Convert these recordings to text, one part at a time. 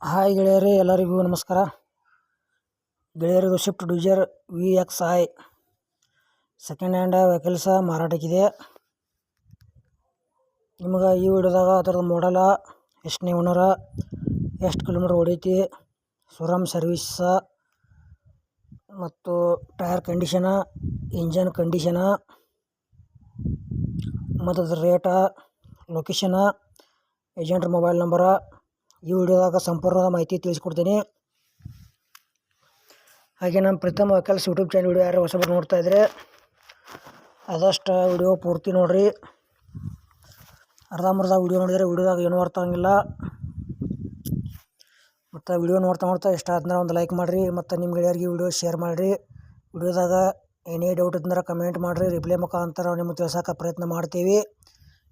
Hi ಗೆಳೆಯರೇ, ಎಲ್ಲರಿಗೂ ನಮಸ್ಕಾರ. ಗೆಳೆಯರಿಗೂ Swift Dzire V X I second hand vehicles ಮಾರಾಟಕ್ಕಿದೆ. ನಿಮ್ಗೆ ಈ ವಿಡಿಯೋದಾಗ ಅದರದ್ದು ಮಾಡಲ ಎಷ್ಟನೇ ಓನರ ಎಷ್ಟು ಕಿಲೋಮೀಟ್ರ್ ಹೊಡೈತಿ ಸುರಮ್ ಸರ್ವೀಸ ಮತ್ತು ಟೈರ್ ಕಂಡೀಷನ ಇಂಜನ್ ಕಂಡೀಷನ ಮತ್ತು ಅದ್ರ ರೇಟ ಲೊಕೇಶನ ಏಜೆಂಟ್ರ ಮೊಬೈಲ್ ನಂಬರ ಈ ವಿಡಿಯೋದಾಗ ಸಂಪೂರ್ಣವಾದ ಮಾಹಿತಿ ತಿಳಿಸ್ಕೊಡ್ತೀನಿ. ಹಾಗೆ ನಮ್ಮ Pritam vehicles YouTube channel video ಯಾರು ಹೊಸಬರು ನೋಡ್ತಾ ಇದ್ರೆ ಆದಷ್ಟು ವಿಡಿಯೋ ಪೂರ್ತಿ ನೋಡಿರಿ. ಅರ್ಧಂಬರ್ಧ ವಿಡಿಯೋ ನೋಡಿದರೆ ವಿಡಿಯೋದಾಗ ಏನೂ ಅರ್ಥ ಆಗಂಗಿಲ್ಲ. ಮತ್ತು ವಿಡಿಯೋ ನೋಡ್ತಾ ನೋಡ್ತಾ ಇಷ್ಟ ಆದ್ರೆ ಒಂದು ಲೈಕ್ ಮಾಡಿರಿ, ಮತ್ತು ನಿಮ್ಮ ಗೆಳೆಯರಿಗೆ ವಿಡಿಯೋ ಶೇರ್ ಮಾಡಿರಿ. ವಿಡಿಯೋದಾಗ ಏನೇ ಡೌಟ್ ಇದ್ರೆ ಕಮೆಂಟ್ ಮಾಡಿರಿ ರಿಪ್ಲೈ ಮುಖಾಂತರ ನಿಮಗೆ ತಿಳ್ಸೋಕೆ ಪ್ರಯತ್ನ ಮಾಡ್ತೀವಿ.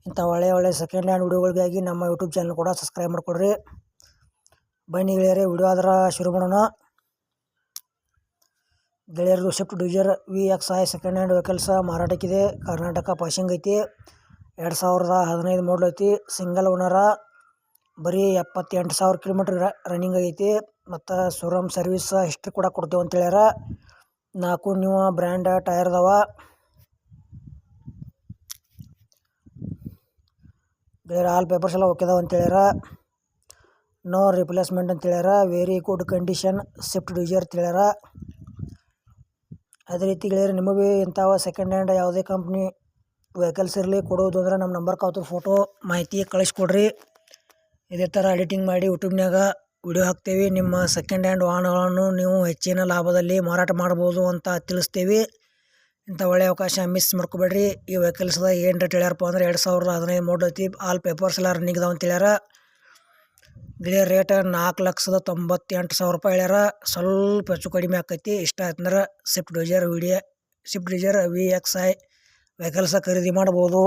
ಇಂಥ ಒಳ್ಳೆಯ ಒಳ್ಳೆಯ ಸೆಕೆಂಡ್ ಹ್ಯಾಂಡ್ ವಿಡಿಯೋಗಳಿಗಾಗಿ ನಮ್ಮ ಯೂಟ್ಯೂಬ್ ಚಾನಲ್ ಕೂಡ ಸಬ್ಸ್ಕ್ರೈಬ್ ಮಾಡಿಕೊಡ್ರಿ. ಬನ್ನಿ ಗೆಳೆಯರೇ ವಿಡಿಯೋ ಆದ್ರೆ ಶುರು ಮಾಡೋಣ. ಗೆಳೆಯರದು Swift Dzire V X I second hand vehicles ಮಾರಾಟಕ್ಕಿದೆ. Karnataka passing ಐತಿ. ಎರಡು ಸಾವಿರದ ಹದಿನೈದು ಮಾಡಲ್ ಐತಿ. ಸಿಂಗಲ್ ಓನರ ಬರೀ ಎಪ್ಪತ್ತೆಂಟು ಸಾವಿರ ಕಿಲೋಮೀಟ್ರ್ ರನ್ನಿಂಗ್ ಆಗೈತಿ. ಮತ್ತು ಶೋರೂಮ್ ಸರ್ವಿಸ್ ಹಿಸ್ಟ್ರಿ ಕೂಡ ಕೊಡ್ತೇವೆ ಅಂತ ಹೇಳ್ಯಾರ. ನಾಲ್ಕು ನೀವು ಬ್ರ್ಯಾಂಡ್ ಟೈರ್ ಬೇರೆ ಆಲ್ ಪೇಪರ್ಸ್ ಎಲ್ಲ ಓಕೆ ಅದಾವ ಅಂತ ಹೇಳ್ಯಾರ. ನೋ ರಿಪ್ಲೇಸ್ಮೆಂಟ್ ಅಂತ ಹೇಳ್ಯಾರ. Very good condition Swift Dzire ಅಂತ ಹೇಳ್ಯಾರ. ಅದೇ ರೀತಿ ಗೆಳೆಯರು ನಿಮಗೆ ಇಂಥವ ಸೆಕೆಂಡ್ ಹ್ಯಾಂಡ್ ಯಾವುದೇ ಕಂಪ್ನಿ ವೆಹಿಕಲ್ಸ್ ಇರಲಿ ಕೊಡೋದು ಅಂದ್ರೆ ನಮ್ಮ ನಂಬರ್ ಕಾವ್ತು ಫೋಟೋ ಮಾಹಿತಿ ಕಳಿಸ್ಕೊಡ್ರಿ. ಇದೇ ಥರ ಎಡಿಟಿಂಗ್ ಮಾಡಿ ಯೂಟ್ಯೂಬ್ನಾಗ ವಿಡಿಯೋ ಹಾಕ್ತೇವೆ. ನಿಮ್ಮ ಸೆಕೆಂಡ್ ಹ್ಯಾಂಡ್ ವಾಹನಗಳನ್ನು ನೀವು ಹೆಚ್ಚಿನ ಲಾಭದಲ್ಲಿ ಮಾರಾಟ ಮಾಡ್ಬೋದು ಅಂತ ತಿಳಿಸ್ತೀವಿ. ಇಂಥ ಒಳ್ಳೆಯ ಅವಕಾಶ ಮಿಸ್ ಮಾಡ್ಕೋಬೇಡ್ರಿ. ಈ ವೆಹಿಕಲ್ಸ್ದ ಏನು ರೇಟ್ ಹೇಳ್ಯಾರಪ್ಪ ಅಂದ್ರೆ ಎರಡು ಸಾವಿರದ ಹದಿನೈದು ಮಾಡಲ್ ಐತಿ. ಆಲ್ ಪೇಪರ್ಸ್ ಎಲ್ಲ ರನ್ನಿಂಗ್ ಅದಾವ ಅಂತ ಹೇಳ್ಯಾರ. ಗಿಳಿಯ ರೇಟ್ ನಾಲ್ಕು ಲಕ್ಷದ ತೊಂಬತ್ತೆಂಟು ಸಾವಿರ ರೂಪಾಯಿ ಹೇಳ್ಯಾರ. ಸ್ವಲ್ಪ ಹೆಚ್ಚು ಕಡಿಮೆ ಆಕೈತಿ. ಇಷ್ಟ ಆಯ್ತಂದ್ರೆ Swift Dzire video Swift Dzire V X I vehicles ಖರೀದಿ ಮಾಡ್ಬೋದು.